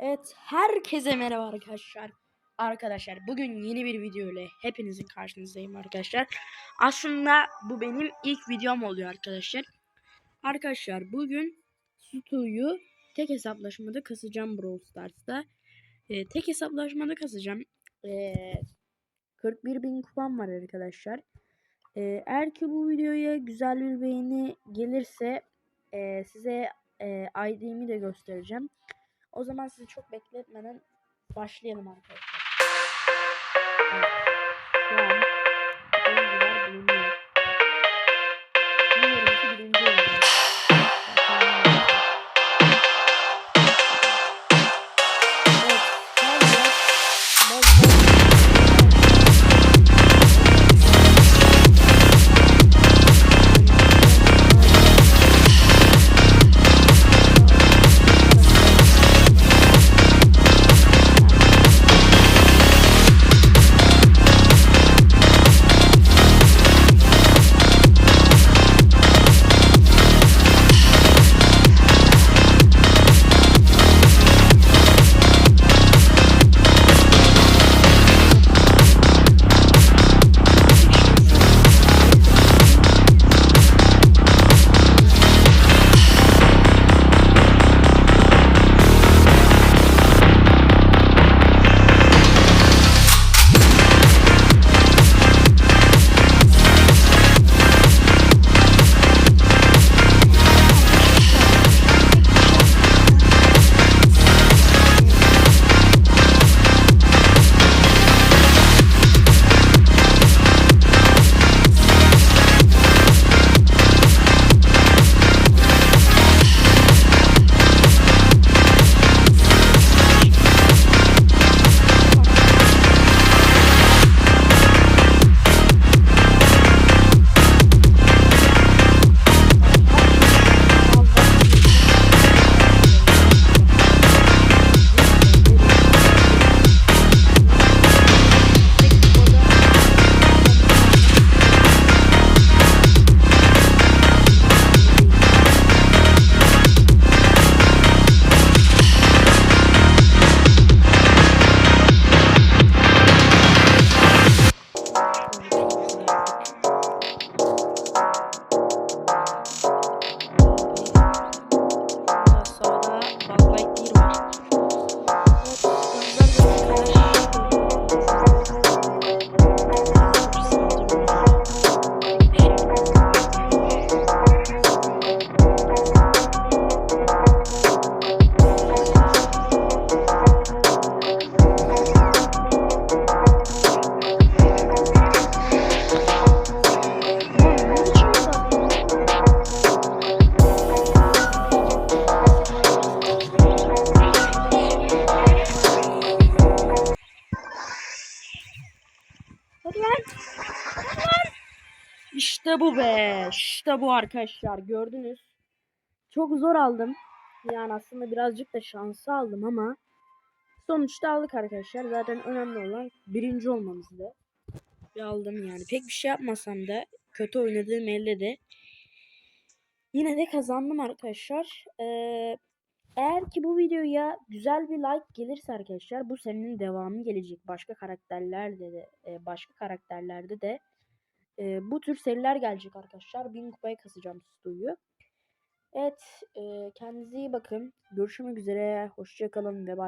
Evet, herkese merhaba arkadaşlar. Arkadaşlar bugün yeni bir video ile hepinizin karşınızdayım arkadaşlar. Aslında bu benim ilk videom oluyor arkadaşlar. Arkadaşlar bugün Stu'yu tek hesaplaşmada kasacağım Brawl Stars'ta. Ee, tek hesaplaşmada kasacağım. Ee, 41 bin kupam var arkadaşlar. Ee, eğer ki bu videoya güzel bir beğeni gelirse e, size e, ID'mi de göstereceğim. O zaman sizi çok bekletmeden başlayalım arkadaşlar. Evet. Şu İşte bu be. İşte bu arkadaşlar. Gördünüz. Çok zor aldım. Yani aslında birazcık da şansı aldım ama sonuçta aldık arkadaşlar. Zaten önemli olan birinci olmamızdı. Ve aldım yani. Pek bir şey yapmasam da kötü oynadığım elde de yine de kazandım arkadaşlar. Ee, eğer ki bu videoya güzel bir like gelirse arkadaşlar bu serinin devamı gelecek. Başka karakterlerde de e, başka karakterlerde de e, bu tür seriler gelecek arkadaşlar. 1000 kupaya kasacağım Stu'yu. Evet, e, kendinize iyi bakın. Görüşmek üzere. Hoşçakalın ve bay.